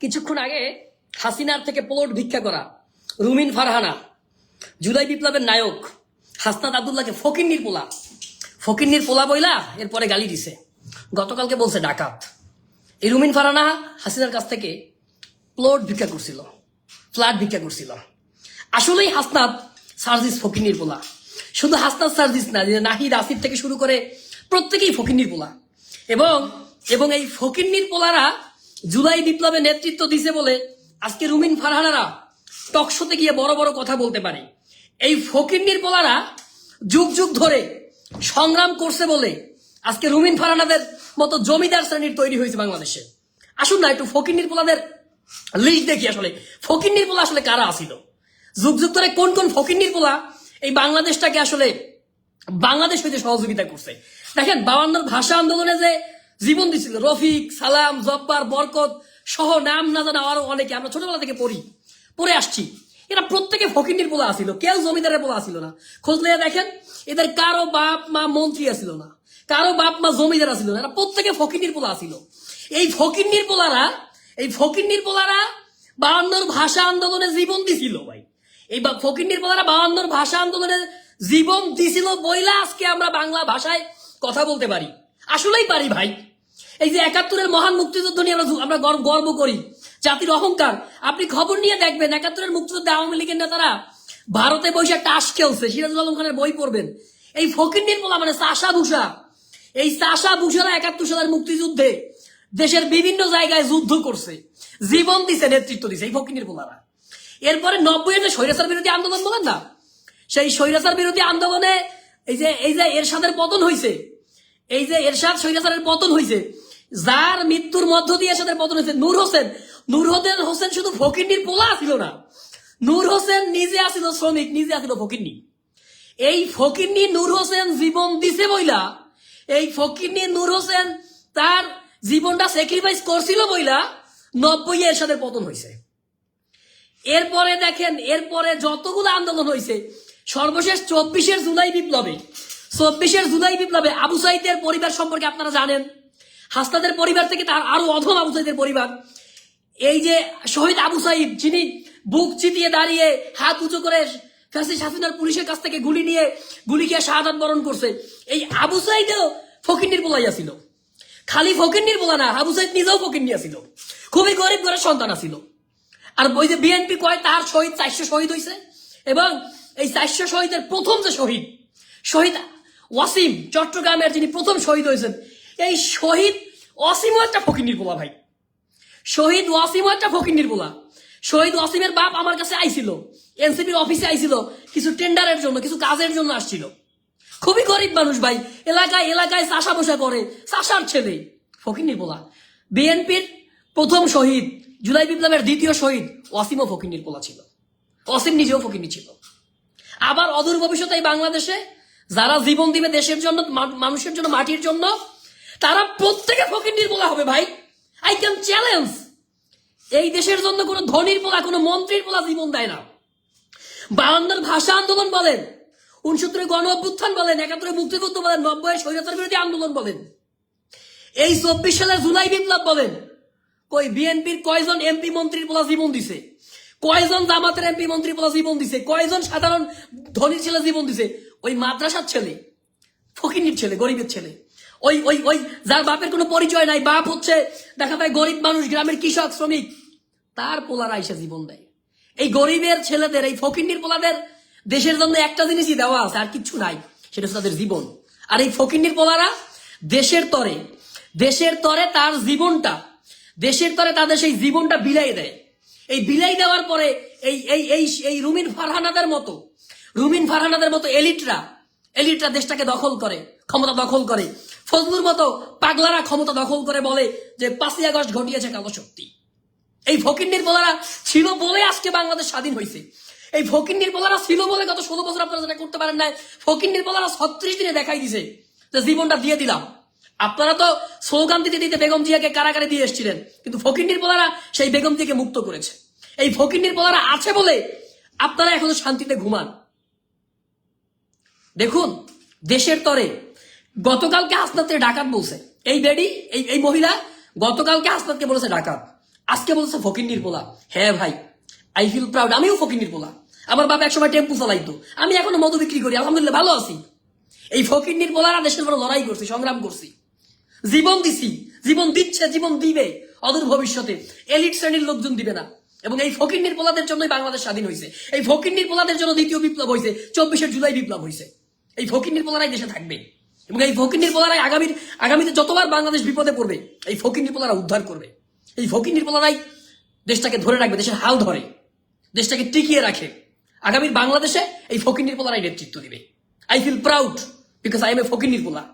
কিছুক্ষণ আগে হাসিনার থেকে প্লট ভিক্ষা করা রুমিন ফারহানা, জুলাই বিপ্লবের নায়ক হাসনাত আবদুল্লাহকে ফকিন্নির পোলা। ফকিন্নির পোলা বইলা এরপরে গালি দিছে। গতকালকে বলছে ডাকাত। এই রুমিন ফারহানা হাসিনার কাছ থেকে প্লট ভিক্ষা করছিল, ফ্ল্যাট ভিক্ষা করছিল। আসলেই হাসনাত সার্জিস ফকিন্নির পোলা। শুধু হাসনাত সার্জিস না নাহিদ আসিফ থেকে শুরু করে প্রত্যেকেই ফকিন্নির পোলা। এবং এবং এই ফকিন্নির পোলারা জুলাই বিপ্লবে নেতৃত্ব দিছে বলে আজকে রুমিন ফারহানারা টকশোতে গিয়ে বড় বড় কথা বলতে পারে। এই ফকিন্নির পোলারা যুগ যুগ ধরে সংগ্রাম করছে বলে আজকে রুমিন ফারহানাদের মতো জমিদার শ্রেণির তৈরি হয়েছে বাংলাদেশে। আসুন না একটু ফকিন্নির পোলাদের লিস্ট দেখি আসলে। ফকিন্নির পোলা আসলে কারা আসিল যুগ যুগ ধরে কোন কোন ফকিন্নির পোলা এই বাংলাদেশটাকে আসলে বাংলাদেশ হইতে সহযোগিতা করছে? দেখেন বাবান্নর ভাষা আন্দোলনে যে জীবন দিছিল। রফিক, সালাম, জব্বার, বরকত সহ নাম না জানা আরও অনেকে। আমরা ছোটবেলা থেকে পড়ি, পড়ে আসছি। এরা প্রত্যেকে ফকিন্নির পোলা আসিল কেউ জমিদারের পোলা আসিল না। খোঁজলে দেখেন, এদের কারও বাপ, মা মন্ত্রী আসিল না। কারও বাপ, মা জমিদার আসিল না। এরা প্রত্যেকে ফকিন্নির পোলা আসিল এই ফকিন্নির পোলারা এই ফকিন্নির পোলারা বায়ান্নর ভাষা আন্দোলনে জীবন দিছিল ভাই। এই বা- ফকিন্নির পোলারা বায়ান্নর ভাষা আন্দোলনে জীবন দিছিল বইলা আজকে আমরা বাংলা ভাষায় কথা বলতে পারি। আসলেই পারি ভাই। এই যে একাত্তরের মহান মুক্তিযুদ্ধ নিয়ে আমরা আমরা গর্ব করি। জাতির অহংকার। আপনি খবর নিয়ে দেখবেন, একাত্তরের মুক্তিযুদ্ধে আওয়ামী লীগের নেতারা ভারতে বসে টাস খেলছে, সিরাজুল আলম খানের বই পড়বেন। এই ফকিন্নির পোলা মানে চাষা ভূষা। এই চাষা ভূষারা একাত্তর সালের মুক্তিযুদ্ধে দেশের বিভিন্ন জায়গায় যুদ্ধ করছে, জীবন দিছে, নেতৃত্ব দিছে, এই ফকিন্নির পোলারা এরপরে নব্বই যে স্বৈরাচার বিরোধী আন্দোলন, বলেন না? সেই স্বৈরাচার বিরোধী আন্দোলনে এই যে এই যে এরশাদের পতন হয়েছে এই যে এরশাদ স্বৈরাচারের পতন হয়েছে যার মৃত্যুর মধ্য দিয়ে এরশাদের পতন হয়েছে। নূর হোসেন। নূর হোসেন হোসেন শুধু ফকিন্নির পোলা ছিল না। নূর হোসেন নিজে আসিল শ্রমিক, নিজে আসিল ফকিন্নি। এই ফকিন্নি নূর হোসেন জীবন দিছে বইলা, এই ফকিন্নি নূর হোসেন তার জীবনটা স্যাক্রিফাইস করছিল বইলা নব্বই এর সাথে পতন হয়েছে। এরপরে দেখেন, এরপরে যতগুলো আন্দোলন হয়েছে, সর্বশেষ চব্বিশের জুলাই বিপ্লবে, চব্বিশের জুলাই বিপ্লবে আবু সাইদের পরিবার সম্পর্কে আপনারা জানেন। হাসনাদের পরিবার থেকে তার আরও অধম আবু সাইদের পরিবার। এই যে শহীদ আবু সাইদ, যিনি বুক চিতিয়ে দাঁড়িয়ে হাত উঁচু করে ফ্যাসিস পুলিশের কাছ থেকে গুলি নিয়ে, গুলি খেয়ে শাহাদাত বরণ করছে, এই আবু সাইদও ফকিন্নির পোলাই আসিল খালি ফকিন্নির পোলা না, আবু সাইদ নিজেও ফকিন্নি আসিল খুবই গরিব ঘরের সন্তান আসিল আর ওই যে বিএনপি কয়, তার শহীদ চারশো শহীদ হয়েছে এবং এই চারশো শহীদের প্রথম যে শহীদ শহীদ ওয়াসিম চট্টগ্রামের যিনি প্রথম শহীদ হয়েছেন এই শহীদ ওয়াসিমও একটা ফকিন্নির পোলা ভাই। শহীদ ওয়াসিমও একটা ফকিন্নির পোলা শহীদ ওয়াসিমের বাপ আমার কাছে আইছিল, এনসিপির অফিসে আইছিল, কিছু টেন্ডারের জন্য, কিছু কাজের জন্য আসছিল। খুবই গরিব মানুষ ভাই, এলাকায় এলাকায় চাষা বসা করে, চাষার ছেলে ফকিন্নির পোলা বিএনপির প্রথম শহীদ, জুলাই বিপ্লবের দ্বিতীয় শহীদ ওয়াসিমও ফকিন্নির পোলা ছিল। ওয়াসিম নিজেও ফকিন্নি ছিল। আবার অদূর ভবিষ্যতে বাংলাদেশে যারা জীবন দিবে দেশের জন্য, মানুষের জন্য, মাটির জন্য তারা প্রত্যেকে ফকিন্নির পোলা হবে ভাই। আই ক্যান চ্যালেঞ্জ এই দেশের জন্য কোনো ধনির পোলা, কোনো মন্ত্রীর পোলা জীবন দেয় না। বায়ান্নর ভাষা আন্দোলন বলেন, উনসত্তরে গণ অভ্যুত্থান বলেন, একাত্তরে মুক্তিযুদ্ধ বলেন নব্বই স্বৈরাচার বিরোধী আন্দোলন বলেন। এই চব্বিশ সালের জুলাই বিপ্লব বলেন, কই বিএনপির কয়জন এমপি মন্ত্রীর পোলা জীবন দিছে? কয়জন জামাতের এমপি মন্ত্রী পোলা জীবন দিছে? কয়জন সাধারণ ধনী ছেলে জীবন দিছে? ওই মাদ্রাসার ছেলে ফকিনির ছেলে, গরিবের ছেলে। ওই ওই ওই, যার বাপের কোনো পরিচয় নাই, বাপ হচ্ছে, দেখা যায় গরিব মানুষ, গ্রামের কৃষক, শ্রমিক। তার পোলারা এসে জীবন দেয়। এই গরিবের ছেলেদের, এই ফকিন্নির পোলাদের, দেশের জন্য একটা জিনিসই দেওয়া আছে, আর কিচ্ছু নাই, সেটা হচ্ছে তাদের জীবন। আর এই ফকিন্নির পোলারা দেশের তরে দেশের তরে তার জীবনটা, দেশের তরে তাদের সেই জীবনটা বিলাই দেয়। এই বিলাই দেওয়ার পরে এই এই এই এই রুমিন ফারহানাদের মতো, রুমিন ফারহানাদের মতো এলিটরা এলিটরা দেশটাকে দখল করে, ক্ষমতা দখল করে। ফজলুর মতো পাগলারা ক্ষমতা দখল করে বলে যে পাঁচই আগস্ট ঘটিয়েছে কালো শক্তি এই ফকিন্নির পোলারা ছিল বলে আজকে বাংলাদেশ স্বাধীন হয়েছে এই ফকিন্নির পোলারা ছিল বলে গত ষোলো বছর আপনারা যেটা করতে পারেন না ফকিন্নির পোলারা ছত্রিশ দিনে দেখাই দিছে যে জীবনটা দিয়ে দিলাম। আপনারা তো স্লোগান দিতে দিতে বেগম জিয়াকে কারাগারে দিয়ে এসেছিলেন, কিন্তু ফকিন্নির পোলারা সেই বেগম জিয়াকে মুক্ত করেছে। এই ফকিন্নির পোলারা আছে বলে আপনারা এখনও শান্তিতে ঘুমান। দেখুন, দেশের তরে গতকালকে হাসনাতকে ডাকাত বলছে। এই বেডি, এই এই মহিলা গতকালকে হাসনাতকে বলেছে ডাকাত। আজকে বলছে ফকিন্নির পোলা। হ্যাঁ ভাই আই ফিল প্রাউড আমিও ফকিন্নির পোলা। আমার বাবা একসময় টেম্পু চালাইতো। আমি এখনও মধু বিক্রি করি, আলহামদুলিল্লাহ ভালো আছি। এই ফকিন্নির পোলারা দেশের উপরে লড়াই করছি, সংগ্রাম করছি। জীবন দিছি, জীবন দিচ্ছে, জীবন দিবে। অদূর ভবিষ্যতে এলিট শ্রেণির লোকজন দিবে না। এবং এই ফকিন্নির পোলাদের জন্যই বাংলাদেশ স্বাধীন হয়েছে। এই ফকিন্নির পোলাদের জন্য দ্বিতীয় বিপ্লব হয়েছে, চব্বিশে জুলাই বিপ্লব হয়েছে। এই ফকিন্নির পোলারাই দেশে থাকবে। এবং এই ফকির পোলারাই আগামীর, আগামীতে যতবার বাংলাদেশ বিপদে পড়বে, এই ফকির পোলারা উদ্ধার করবে। এই ফকিন্নির পোলারাই দেশটাকে ধরে রাখবে, দেশের হাল ধরে, দেশটাকে টিকিয়ে রাখে। আগামীর বাংলাদেশে এই ফকির পোলারাই নেতৃত্ব দিবে। I feel proud because I am a ফকির পোলা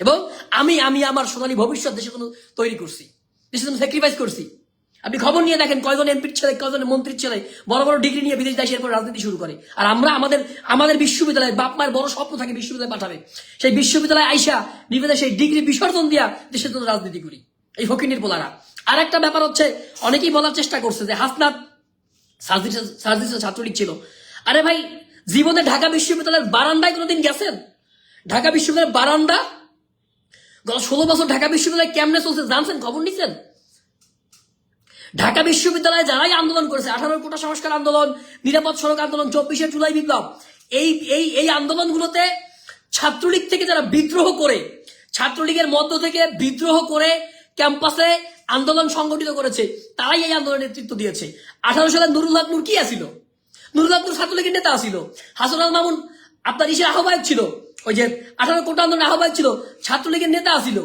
এবং আমি আমি আমার সোনালী ভবিষ্যৎ দেশের জন্য তৈরি করছি দেশের জন্য স্যাক্রিফাইস করছি। আপনি খবর নিয়ে দেখেন কয়জন এমপির ছেলে, কয়জন মন্ত্রীর ছেলে বড় বড় ডিগ্রি নিয়ে বিদেশ দেশের পর রাজনীতি শুরু করে। আর আমরা আমাদের আমাদের বিশ্ববিদ্যালয়ে বাপ মায়ের বড় স্বপ্ন থাকে বিশ্ববিদ্যালয়ে পাঠাবে। সেই বিশ্ববিদ্যালয়ে আইসা নিবেদে সেই ডিগ্রি বিসর্জন দিয়া দেশের জন্য রাজনীতি করি। এই ফকিনির পোলারা। আর একটা ব্যাপার হচ্ছে, অনেকেই বলার চেষ্টা করছে যে হাসনাত সার্জিস ছাত্রলীগ ছিল। আরে ভাই, জীবনে ঢাকা বিশ্ববিদ্যালয়ের বারান্দায় কোনোদিন গেছেন? ঢাকা বিশ্ববিদ্যালয়ের বারান্দা? গত ষোলো বছর ঢাকা বিশ্ববিদ্যালয় কেমনে চলছে জানছেন? খবর নিচ্ছেন ঢাকা বিশ্ববিদ্যালয়ে যারাই আন্দোলন করেছে, আঠারো কোটা সংস্কার আন্দোলন, নিরাপদ সড়ক আন্দোলন, চব্বিশে জুলাই বিপ্লব, এই এই এই আন্দোলনগুলোতে ছাত্রলীগ থেকে যারা বিদ্রোহ করে, ছাত্রলীগের মধ্য থেকে বিদ্রোহ করে ক্যাম্পাসে আন্দোলন সংগঠিত করেছে, তারাই এই আন্দোলনের নেতৃত্ব দিয়েছে। আঠারো সালে নুরুল হক নূর কি আসিল নুরুল হক নূর ছাত্রলীগের নেতা আসিল হাসন আল মামুন আপনার ইসের আহ্বায়ক ছিল। ওই যে আঠারো কোটা আন্দোলনের আহ্বায়ক ছিল, ছাত্রলীগের নেতা আসিল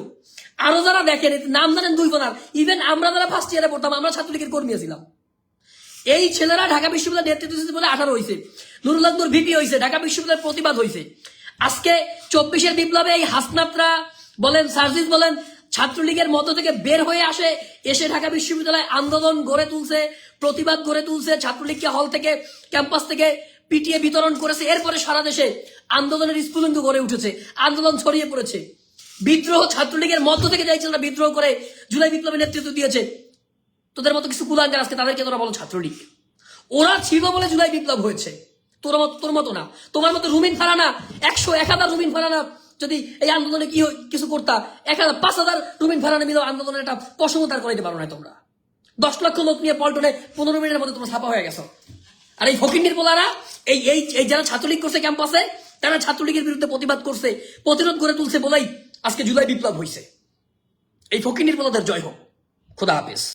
আরও যারা দেখেন নাম জানেন দুই বোনার ইভেন আমরা যারা ফার্স্ট ইয়ারে পড়তাম, আমরা ছাত্রলীগের কর্মী ছিলাম। এই ছেলেরা ঢাকা বিশ্ববিদ্যালয় নেতৃত্ব দিচ্ছে বলে আঠারো হয়েছে। নুরুল হক ভিপি হয়েছে, ঢাকা বিশ্ববিদ্যালয়ের প্রতিবাদ হয়েছে। আজকে চব্বিশের বিপ্লবে এই হাসনাতরা বলেন, সার্জিস বলেন, ছাত্রলীগের মধ্য থেকে বের হয়ে আসে, এসে ঢাকা বিশ্ববিদ্যালয়ে আন্দোলন গড়ে তুলছে, প্রতিবাদ গড়ে তুলছে, ছাত্রলীগকে হল থেকে ক্যাম্পাস থেকে পিটিএ বিতরণ করেছে। এরপরে সারা দেশে আন্দোলনের স্ফুলিঙ্গ গড়ে উঠেছে, আন্দোলন ছড়িয়ে পড়েছে। বিদ্রোহ ছাত্রলীগের মধ্য থেকে যাই ছেলেরা বিদ্রোহ করে জুলাই বিপ্লবের নেতৃত্ব দিয়েছে। তোদের মতো কিছু কুলাঙ্গার আজকে তাদেরকে তোরা বলো ছাত্রলীগ। ওরা ছিল বলে জুলাই বিপ্লব হয়েছে। তোর মতো তোর মতো না। তোমার মতো রুমিন ফারানা, একশো এক হাজার রুমিন ফারানা যদি এই আন্দোলনে কি কিছু করতা, এক হাজার পাঁচ হাজার রুমিন ফারানা মিলেও আন্দোলনের একটা প্রশমতার করাইতে পারো না তোমরা। দশ লক্ষ লোক নিয়ে পল্টনে পনেরো মিনিটের মধ্যে তোমরা ছাপা হয়ে গেছো। আর এই ফকিন্ডির পোলারা, এই এই যারা ছাত্রলীগ করছে ক্যাম্পাসে তারা ছাত্রলীগের বিরুদ্ধে প্রতিবাদ করছে, প্রতিরোধ করে তুলছে বলেই আজকে জুলাই বিপ্লব হয়েছে এই ফকির পোলাদের জয় হোক। খোদা হাফেজ।